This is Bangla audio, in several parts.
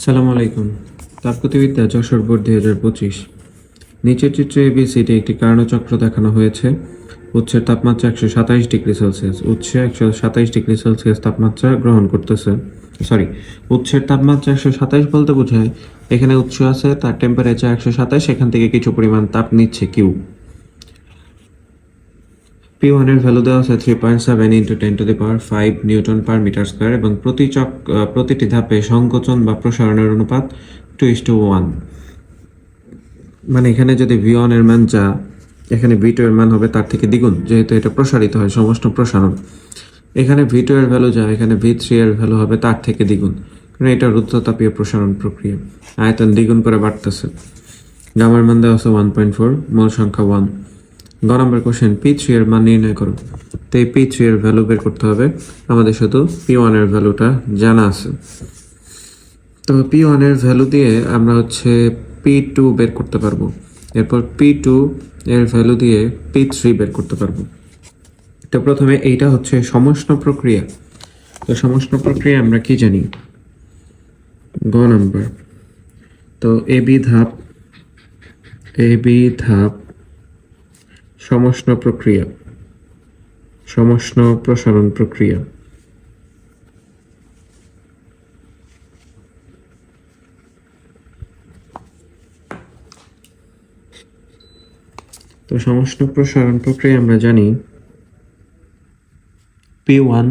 আসসালামু আলাইকুম। তাপগতিবিদ্যা, যশোর বোর্ড দুই হাজার পঁচিশ। নিচের চিত্রে এবিসিডি একটি কার্ণচক্র দেখানো হয়েছে। উৎসের তাপমাত্রা একশো সাতাইশ ডিগ্রি সেলসিয়াস। উৎসে একশো সাতাইশ ডিগ্রি সেলসিয়াস তাপমাত্রা গ্রহণ করতেছে। সরি উৎসের তাপমাত্রা একশো সাতাইশ বলতে বোঝায়। এখানে উৎস আছে, তার টেম্পারেচার একশো সাতাইশ, এখান থেকে কিছু পরিমাণ তাপ নিচ্ছে কিউ। পি ওয়ানের ভ্যালু দেওয়া আছে three point seven into ten to the power five newton per metre square এবং প্রতি চক প্রতিটি ধাপে সংকোচন বা প্রসারণের অনুপাত টু ইস টু ওয়ান মানে এখানে যদি ভি ওয়ানের মান যা, এখানে ভি টু এর মান হবে তার থেকে দ্বিগুণ, যেহেতু এটা প্রসারিত হয় সমস্ত প্রসারণ। এখানে ভি টু এর ভ্যালু যা, এখানে ভি থ্রি এর ভ্যালু হবে তার থেকে দ্বিগুণ। কারণ এটা রুদ্ধতাপীয় প্রসারণ প্রক্রিয়া। আয়তন দ্বিগুণ করে বাড়তেছে। গামার মান দেওয়া আছে ওয়ান পয়েন্ট ফোর মূল সংখ্যা ওয়ান গ নম্বর কোশ্চেন পি থ্রি এর মান নির্ণয় করো তো এই পি থ্রি এর ভ্যালু বের করতে হবে। আমাদের শুধু পি ওয়ানের ভ্যালুটা জানা আছে। তো পি ওয়ানের ভ্যালু দিয়ে আমরা হচ্ছে পি টু বের করতে পারব। এরপর পি টু এর ভ্যালু দিয়ে পি থ্রি বের করতে পারব। তো প্রথমে এইটা হচ্ছে সমষ্ণ প্রক্রিয়া। তো সমষ্ণ প্রক্রিয়া আমরা কি জানি? গ নাম্বার। তো এ বি ধাপ এ বি ধাপ সমষ্ণ প্রক্রিয়া, সমষ্ণ প্রসারণ প্রক্রিয়া। তো সমষ্ণ প্রসারণ প্রক্রিয়া আমরা জানি পি ওয়ান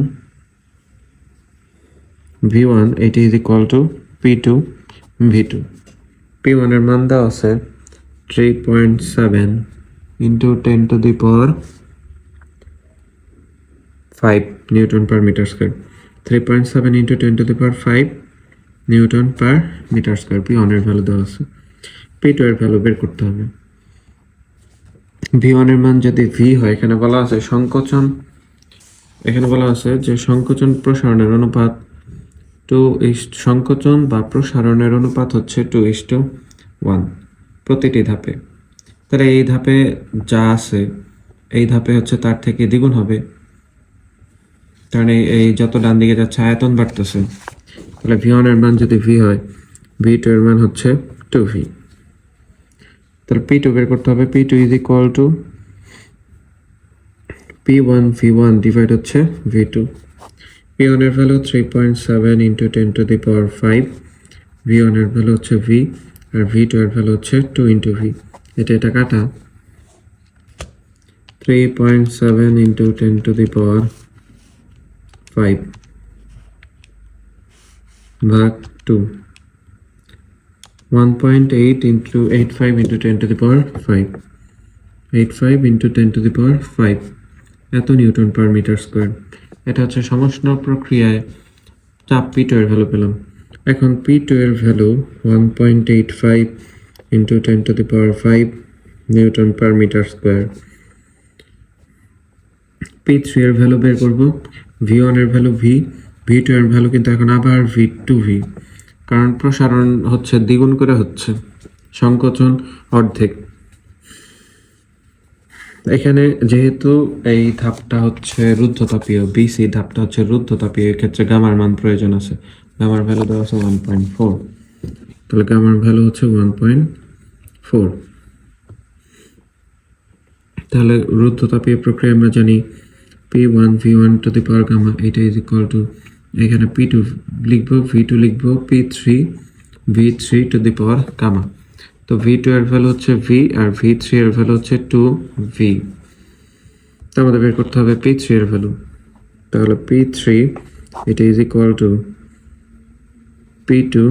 ভি ওয়ান এটি is equal to P two V two P ওয়ানের মান দেওয়া আছে three point seven to the power five newton per metre square three point seven into ten to the power five newton per metre square P ওয়ানের ভ্যালু দেওয়া আছে। পি টু এর ভ্যালু বের করতে হবে। ভি ওয়ানের মান যদি ভি হয়, এখানে বলা আছে সংকোচন। এখানে বলা আছে যে সংকোচন প্রসারণের অনুপাত টু ইস সংকোচন বা প্রসারণের অনুপাত হচ্ছে টু ইস টু ওয়ান প্রতিটি ধাপে। তাহলে এই ধাপে যা আছে, এই ধাপে হচ্ছে তার থেকে দ্বিগুণ হবে। কারণ এই যত ডান দিকে যাচ্ছে, আয়তন বাড়তেছে। তাহলে ভি ওয়ানের মান যদি ভি হয় ভি টু এর মান হচ্ছে টু ভি তাহলে পি টু বের করতে হবে। P two is equal to P one V one divide হচ্ছে ভি টু পি ওয়ানের value three point seven into ten to the power five V ওয়ানের ভ্যালু হচ্ছে ভি আর ভি টু এর ভ্যালু হচ্ছে টু ইন্টু ভি এটা এটা কাটা। Three point seven into ten to the power five ভাগ two one point eight into eight five into ten to the power five eight five into ten to the power five এত নিউটন পার মিটার স্কোয়ার এটা হচ্ছে সমষ্ণ প্রক্রিয়ায় চাপ পি টু এর ভ্যালু পেলাম। এখন পি টু এর value one point eight five into ten to the power five newton per metre square P three এর ভ্যালু বের করব ভি ওয়ানের ভ্যালু ভি ভি এর ভ্যালু কিন্তু এখন আবার ভি টু ভি কারণ প্রসারণ হচ্ছে, দ্বিগুণ করে হচ্ছে, সংকোচন অর্ধেক। এখানে যেহেতু এই ধাপটা হচ্ছে রুদ্ধতাপীয় বিসি ধাপটা হচ্ছে রুদ্ধতাপীয়, এক্ষেত্রে গামার মান প্রয়োজন আছে। গামার ভ্যালু দেওয়া আছে ওয়ান পয়েন্ট ফোর তাহলে গামার ভ্যালু হচ্ছে ওয়ান পয়েন্ট ফোর তাহলে রুদ্ধতাপীয় প্রক্রিয়া আমরা জানি P one V one to the power gamma এটা ইজ ইকুয়াল টু এখানে পি টু লিখব ভি টু লিখব P three V three to the power gamma তো ভি টু এর ভ্যালু হচ্ছে ভি আর ভি থ্রি এর ভ্যালু হচ্ছে টু ভি তো আমাদের বের করতে হবে পি থ্রি এর ভ্যালু তাহলে পি থ্রি এটা is equal to P two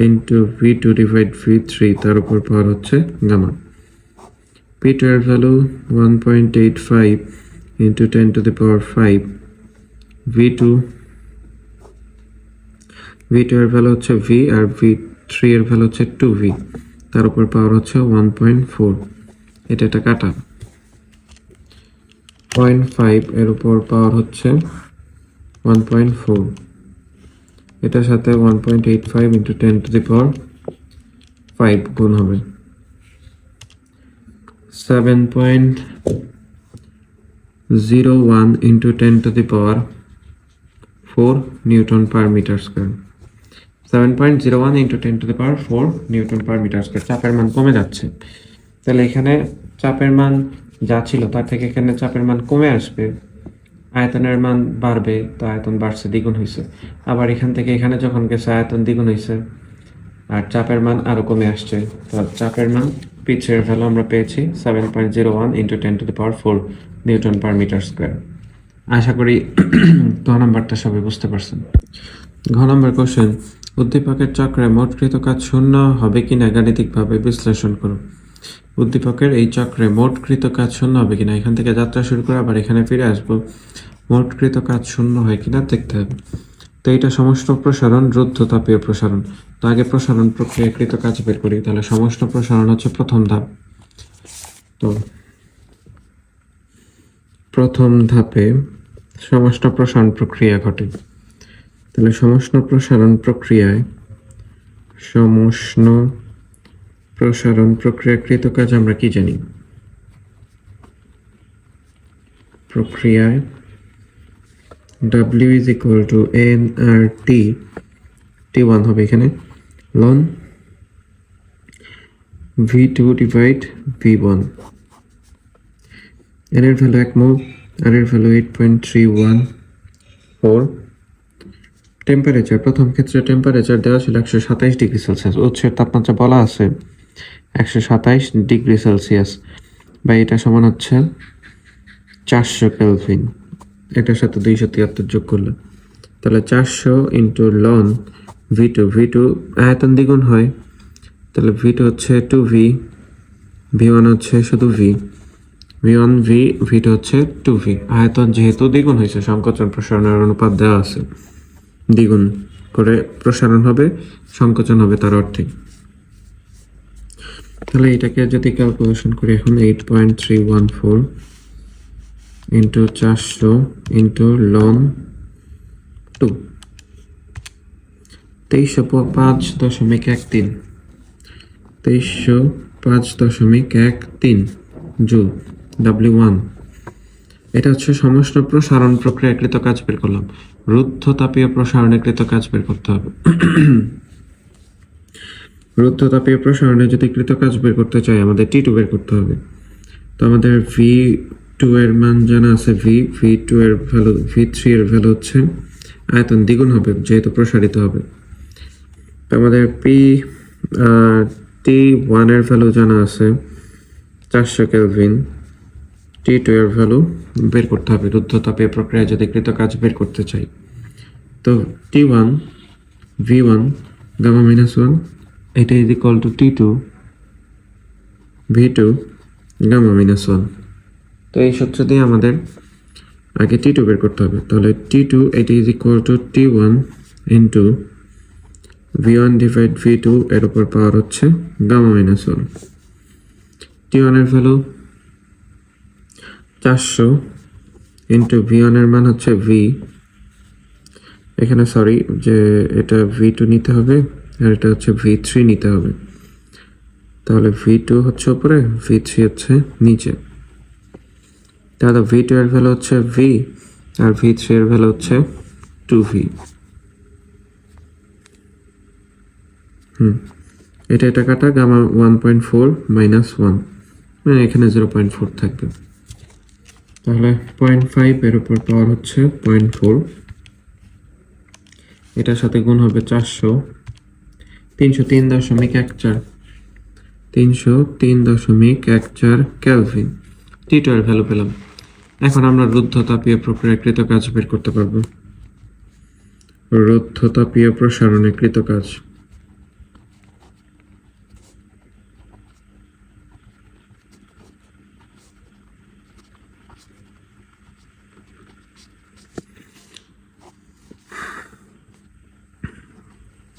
into V two divide V three তার উপর পাওয়ার হচ্ছে গামা পি টু এর value one point eight five into ten to the power five V two V two এর ভ্যালু হচ্ছে ভি আর ভি থ্রি এর ভ্যালু হচ্ছে টু ভি তার উপর পাওয়ার হচ্ছে ওয়ান পয়েন্ট ফোর এটা একটা কাটা। পয়েন্ট ফাইভ এর উপর পাওয়ার হচ্ছে ওয়ান পয়েন্ট ফোর এটার সাথে one point eight five into ten to the power five গুণ হবে। Seven point zero one into ten to the power four newton per metre square seven point zero one into ten to the power four newton per metre square চাপের মান কমে যাচ্ছে। তাহলে এখানে চাপের মান যা ছিল, তার থেকে এখানে চাপের মান কমে আসবে। আয়তনের মান বাড়বে, তো আয়তন বাড়ছে, দ্বিগুণ হয়েছে আবার এখান থেকে এখানে যখন গেছে, আয়তন দ্বিগুণ হয়েছে আর চাপের মান আরও কমে আসছে। তো চাপের মান, পিচের ভ্যালু আমরা পেয়েছি seven point zero one into ten to the power four newton per metre square আশা করি গ নাম্বারটা সবাই বুঝতে পারছেন। ঘ নম্বর কোশ্চেন উদ্দীপকের চক্রে মোটকৃত কাজ শূন্য হবে কিনা গাণিতিকভাবে বিশ্লেষণ করো উদ্দীপকের এই চক্রে মোটকৃত কাজ শূন্য হবে কিনা? এখান থেকে যাত্রা শুরু করে আবার এখানে ফিরে আসব। মোটকৃত কাজ শূন্য হয় কিনা দেখতে হবে। তো এটা সমস্ত প্রসারণ রুদ্ধতাপীয় প্রসারণ। তো আগে প্রসারণ প্রক্রিয়াকৃত কাজ বের করি, তাহলে সমস্ত প্রসারণ হচ্ছে প্রথম ধাপ। তো প্রথম ধাপে সমস্ত প্রসারণ প্রক্রিয়া ঘটে। তাহলে সমষ্ণ প্রসারণ প্রক্রিয়ায় সমষ্ণ প্রসারণ প্রক্রিয়াকৃত কাজ আমরা কি জানি? প্রক্রিয়ায় W is equal to N R T T one হবে এখানে loan V two divide V one N এর ভ্যালু এক মোল আর এর value eight point three one four temperature প্রথম ক্ষেত্রে টেম্পারেচার দেওয়া ছিল একশো সাতাইশ ডিগ্রি সেলসিয়াস উৎসের তাপমাত্রা বলা আছে। একশো সাতাইশ ডিগ্রি সেলসিয়াস। বা এটা সমান হচ্ছে চারশো কেলভিন। এটার সাথে দুইশো তিয়াত্তর যোগ করলে। তাহলে চারশো ইন্টু লন ভি টু ভি টু আয়তন দ্বিগুণ হয়। তাহলে ভি টু হচ্ছে টু ভি ভি ওয়ান হচ্ছে শুধু V V one V V two হচ্ছে টু ভি আয়তন যেহেতু দ্বিগুণ হয়েছে, সংকোচন প্রসারণের অনুপাত দেওয়া আছে। দ্বিগুণ করে প্রসারণ হবে, সংকোচন হবে তার অর্থে তাহলে এটাকে যদি ক্যালকুলেশন করি, এখন eight point three one four into চারশো ইন্টু লন টু তেইশশো পাঁচ দশমিক এক তিন। তেইশশো পাঁচ দশমিক এক তিন জুল ডাব্লিউ ওয়ান এটা হচ্ছে সমস্ত প্রসারণ প্রক্রিয়াকৃত কাজ বের করলাম। রুদ্ধতাপীয় প্রসারণীকৃত কাজ বের করতে হবে। রুদ্ধতাপীয় প্রসারণে যদি কৃত কাজ বের করতে চাই, আমাদের টি টু বের করতে হবে। তো আমাদের ভি টু এর মান জানা আছে ভি ভি টু এর ভ্যালু ভি থ্রি এর ভ্যালু হচ্ছে আয়তন দ্বিগুণ হবে, যেহেতু প্রসারিত হবে। তো আমাদের পি টি ওয়ানের ভ্যালু জানা আছে চারশো কেলভিন টি টু এর ভ্যালু বের করতে হবে, রুদ্ধতাপীয় প্রক্রিয়া যদি কৃত কাজ বের করতে চাই। তো T one V one gamma minus one এটা is equal to T two V two gamma minus one তো এই সূত্র দিয়ে আমাদের আগে টি টু বের করতে হবে। তাহলে টি টু এটি is equal to T one into V one divide V two এর উপর পাওয়ার হচ্ছে গামা মাইনাস ওয়ান টি ওয়ানের ভ্যালু চারশো ইন্টু ভি ওয়ানের মান হচ্ছে ভি এখানে সরি যে এটা ভি টু নিতে হবে আর এটা হচ্ছে ভি থ্রি নিতে হবে। তাহলে ভি টু হচ্ছে উপরে ভি থ্রি হচ্ছে নিচে। তাহলে ভি টু এর ভ্যালু হচ্ছে ভি আর ভি থ্রি এর ভ্যালু হচ্ছে টু ভি হুম, এটা এটা কাটা gamma one point four minus one মানে এখানে জিরো পয়েন্ট ফোর থাকবে। তাহলে পয়েন্ট ফাইভ এর উপর পাওয়ার হচ্ছে পয়েন্ট ফোর এটার সাথে গুণ হবে চারশো। তিনশো তিন দশমিক এক চার। তিনশো তিন দশমিক এক চার ক্যালভিন টি ভ্যালু পেলাম। এখন আমরা রুদ্ধতাপীয় প্রক্রিয়াকৃত কাজ বের করতে পারব। রুদ্ধতাপীয় প্রসারণে কৃত কাজ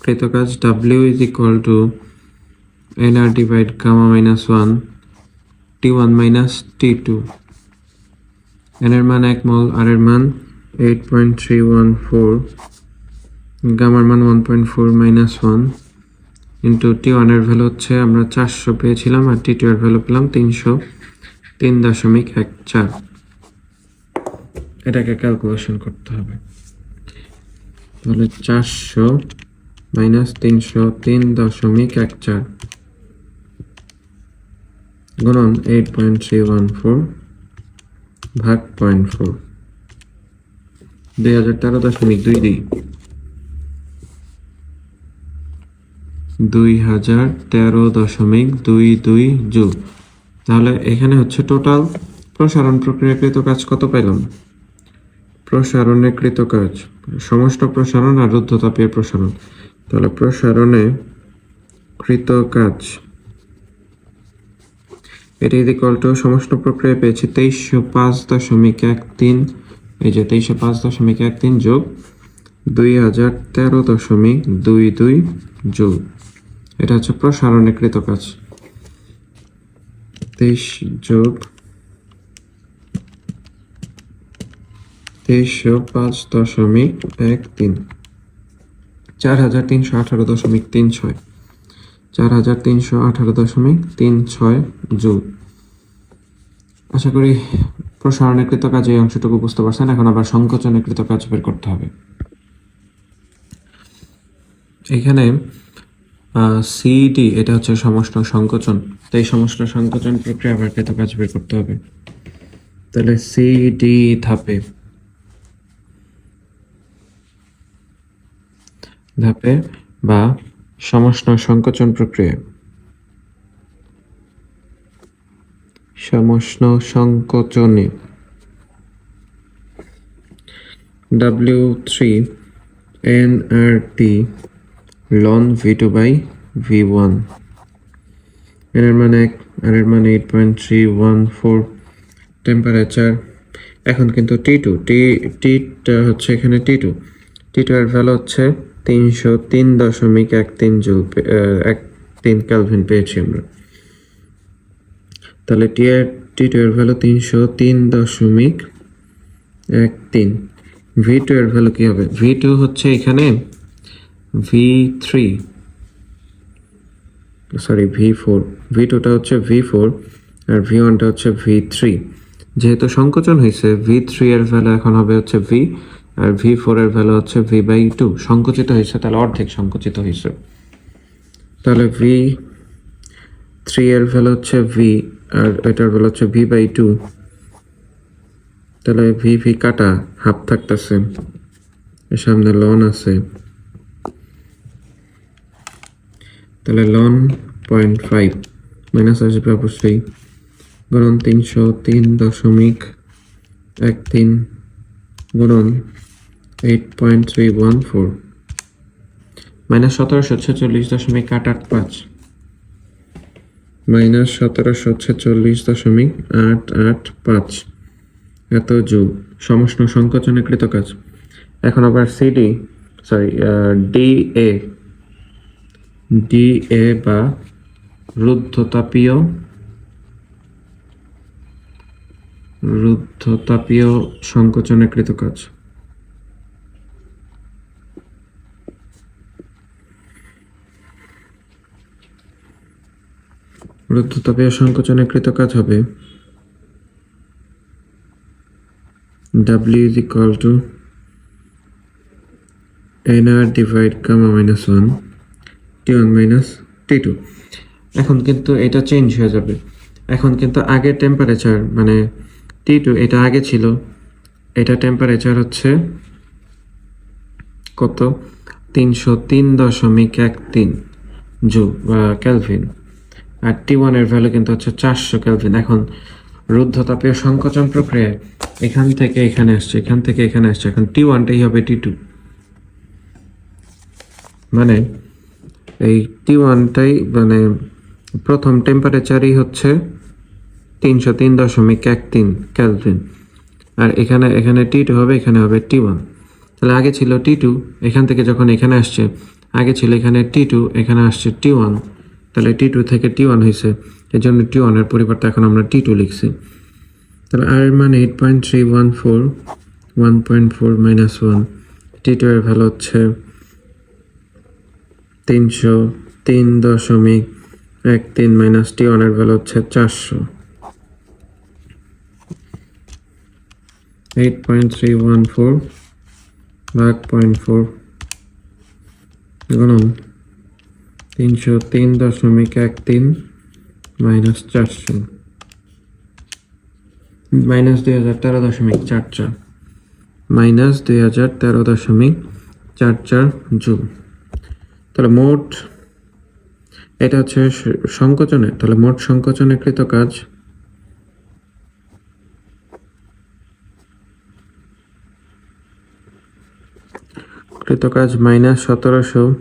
কৃত কাজ W is equal to N R divide gamma minus one T one minus T two N এর মান এক মল আর এর মান eight point three one four গামার মান one point four minus one into T ওয়ানের ভ্যালু হচ্ছে আমরা চারশো পেয়েছিলাম আর টি টু এর ভ্যালু পেলাম তিনশো তিন দশমিক এক চার। এটাকে ক্যালকুলেশন করতে হবে। তাহলে চারশো মাইনাস তিনশো তিন দশমিক এক চার। গুণন eight point three one four ভাগ পয়েন্ট ফোর দুই হাজার তেরো দশমিক দুই দুই। দুই হাজার তেরো দশমিক দুই দুই জুল তাহলে এখানে হচ্ছে টোটাল প্রসারণ প্রক্রিয়াকৃত কাজ কত পেলাম? প্রসারণে কৃত কাজ, সমষ্ট প্রসারণ আর রুদ্ধতাপীয় প্রসারণ। তাহলে প্রসারণে কৃত কাজ এটি ইকুয়াল টু প্রক্রিয়া পেয়েছি তেইশশো পাঁচ দশমিক এক তিন। এই যে তেইশশো পাঁচ দশমিক এক তিন যোগ দুই হাজার তেরো দশমিক দুই দুই যোগ। এটা হচ্ছে প্রসারণে কৃত কাজ তেইশ যোগ তেইশশো পাঁচ দশমিক এক তিন। চার হাজার তিনশো আঠারো দশমিক তিন ছয়। চার হাজার তিনশো আঠারো দশমিক তিন ছয় জুল। আশা করি প্রসারণীকৃত কাজে এই অংশটুকু বুঝতে পারছেন। এখন আবার সংকোচনীকৃত কাজ বের করতে হবে। এখানে সিডি এটা হচ্ছে সমষ্ট সংকোচন। তো এই সমস্ত সংকোচন প্রক্রিয়া আবার কৃত কাজ বের করতে হবে। তাহলে সিডি ধাপে ধাপে বা সমষ্ণ সংকোচন প্রক্রিয়া সমষ্ণ সংকোচনে। W three N R T loan V two by V ওয়ানের মানে এক আর এর মানে eight point three one four temperature এখন কিন্তু টি টু টি টিটা হচ্ছে এখানে টি টু টি টু এর ভ্যালু হচ্ছে তিনশো তিন দশমিক এক তিন জুল এক তিন ক্যালভিন পেয়েছি আমরা। তাহলে টি এর টি টু এর ভ্যালু তিনশো তিন দশমিক এক তিন। ভি টু এর ভ্যালু কী হবে? ভি টু হচ্ছে এখানে V three sorry V four V টুটা হচ্ছে ভি ফোর আর ভি ওয়ানটা হচ্ছে ভি থ্রি যেহেতু সংকোচন হয়েছে ভি থ্রি এর ভ্যালু এখন হবে হচ্ছে ভি আর ভি ফোর এর ভ্যালু হচ্ছে ভি বাই টু সংকুচিত হয়েছে, তাহলে অর্ধেক সংকুচিত হয়েছে। তাহলে ভি থ্রি এর ভ্যালু হচ্ছে ভি আর এটার ভ্যালু হচ্ছে ভি বাই টু তাহলে ভি ভি কাটা হাফ থাকতেছে। সামনে লন আছে। তাহলে লন পয়েন্ট ফাইভ মাইনাস আসবে অবশ্যই। গুণন তিনশো তিন দশমিক এক তিন, গুণন eight point three one four minus সতেরোশো ছেচল্লিশ দশমিক আট আট পাঁচ। মাইনাস সতেরোশো ছেচল্লিশ দশমিক আট আট পাঁচ। এত যোগ। সমষ্ণ সংকোচনে কৃত কাজ এখন আবার CD sorry D A D A বা রুদ্ধতাপীয় রুদ্ধতাপীয় সংকোচনে কৃত কাজ রুদ্ধতাপীয় সংকোচনে কৃত কাজ হবে। W is equal to nr divide gamma minus 1 t1 minus t2 এখন কিন্তু এটা চেঞ্জ হয়ে যাবে। এখন কিন্তু আগের টেম্পারেচার মানে টি টু এটা আগে ছিল, এটা টেম্পারেচার হচ্ছে কত? তিনশো তিন দশমিক এক তিন জু বা ক্যালভিন আর টি ওয়ানের ভ্যালু কিন্তু হচ্ছে চারশো ক্যালভিন এখন রুদ্ধতাপীয় সংকোচন প্রক্রিয়ায় এখান থেকে এখানে আসছে, এখান থেকে এখানে আসছে। এখন টি ওয়ানটাই হবে টি টু মানে এই টি ওয়ানটাই মানে প্রথম টেম্পারেচারই হচ্ছে তিনশো তিন দশমিক এক তিন ক্যালভিন আর এখানে এখানে টি টু হবে, এখানে হবে টি ওয়ান তাহলে আগে ছিল টি টু এখান থেকে যখন এখানে আসছে, আগে ছিল এখানে টি টু এখানে আসছে টি ওয়ান তাহলে টি টু থেকে টি ওয়ান হয়েছে। এই জন্য টি ওয়ানের পরিবর্তে এখন আমরা টি টু লিখছি। তাহলে আর এর মানে eight point three one four one point four minus one T two এর ভ্যালু হচ্ছে তিনশো তিন দশমিক এক তিন মাইনাস টি ওয়ানের ভ্যালু হচ্ছে চারশো। Eight point three one four ভাগ পয়েন্ট ফোর গুণন তিনশো তিন দশমিক এক তিন মাইনাস চারশো। মাইনাস দুই হাজার তেরো দশমিক চার চার। মাইনাস দুই হাজার তেরো দশমিক চার চার জুল তাহলে মোট এটা হচ্ছে স- সংকোচনের, তাহলে মোট সংকোচনে কৃত কাজ কৃত কাজ মাইনাস সতেরোশো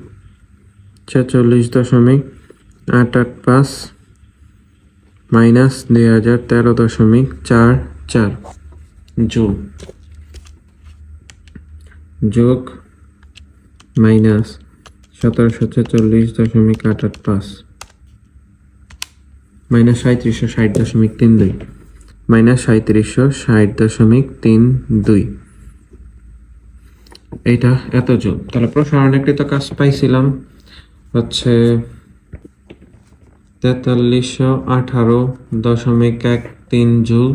ছেচল্লিশ দশমিক আট আট পাঁচ মাইনাস দুই হাজার তেরো দশমিক চার চার। যোগ। যোগ মাইনাস সতেরোশো ছেচল্লিশ দশমিক আট আট পাঁচ মাইনাস সাঁত্রিশশো ষাট দশমিক তিন দুই মাইনাস সাঁত্রিশশো ষাট দশমিক তিন দুই। এইটা এত যোগ। তাহলে প্রসারণীকৃত কাজ পাইছিলাম। হচ্ছে তেতাল্লিশশো আঠারো দশমিক এক তিন জুল।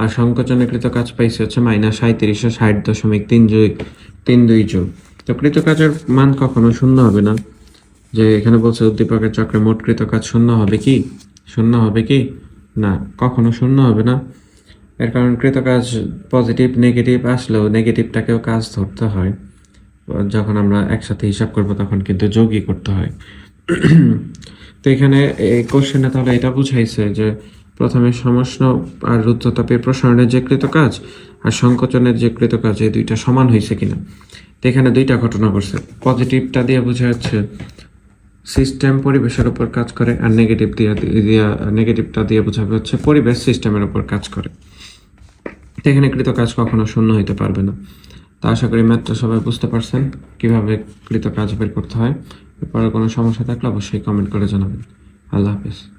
আর সংকোচনীকৃত কাজ পাইছে হচ্ছে মাইনাস সাঁত্রিশশো ষাট দশমিক তিন জুই তিন দুই জুল তো কৃত কাজের মান কখনো শূন্য হবে না। যে এখানে বলছে উদ্দীপকের চক্রে মোট কৃত কাজ শূন্য হবে কি? শূন্য হবে কি? না, কখনো শূন্য হবে না। এর কারণ কৃত কাজ পজিটিভ নেগেটিভ আসলেও নেগেটিভটাকেও কাজ ধরতে হয়। যখন আমরা একসাথে হিসাব করব, তখন কিন্তু যোগই করতে হয়। তো এখানে এই কোশ্চেনে তাহলে এটা বুঝাইছে যে, প্রথমে সমষ্ণ আর রুদ্রতাপের প্রসারণের যে কৃত কাজ আর সংকোচনের যে কৃত কাজ, এই দুইটা সমান হয়েছে কিনা? তো এখানে দুইটা ঘটনা ঘটছে। পজিটিভটা দিয়ে বোঝা যাচ্ছে সিস্টেম পরিবেশের উপর কাজ করে আর নেগেটিভ দিয়ে দিয়া নেগেটিভটা দিয়ে বোঝাবে হচ্ছে পরিবেশ সিস্টেমের উপর কাজ করে। তো এখানে কৃত কাজ কখনো শূন্য হইতে পারবে না। আশা করি ম্যাথটা সবাই বুঝতে পারছেন কীভাবে কৃত কাজ বের করতে হয়। এরপরে কোনো সমস্যা থাকলে অবশ্যই কমেন্ট করে জানাবেন। আল্লাহ হাফেজ।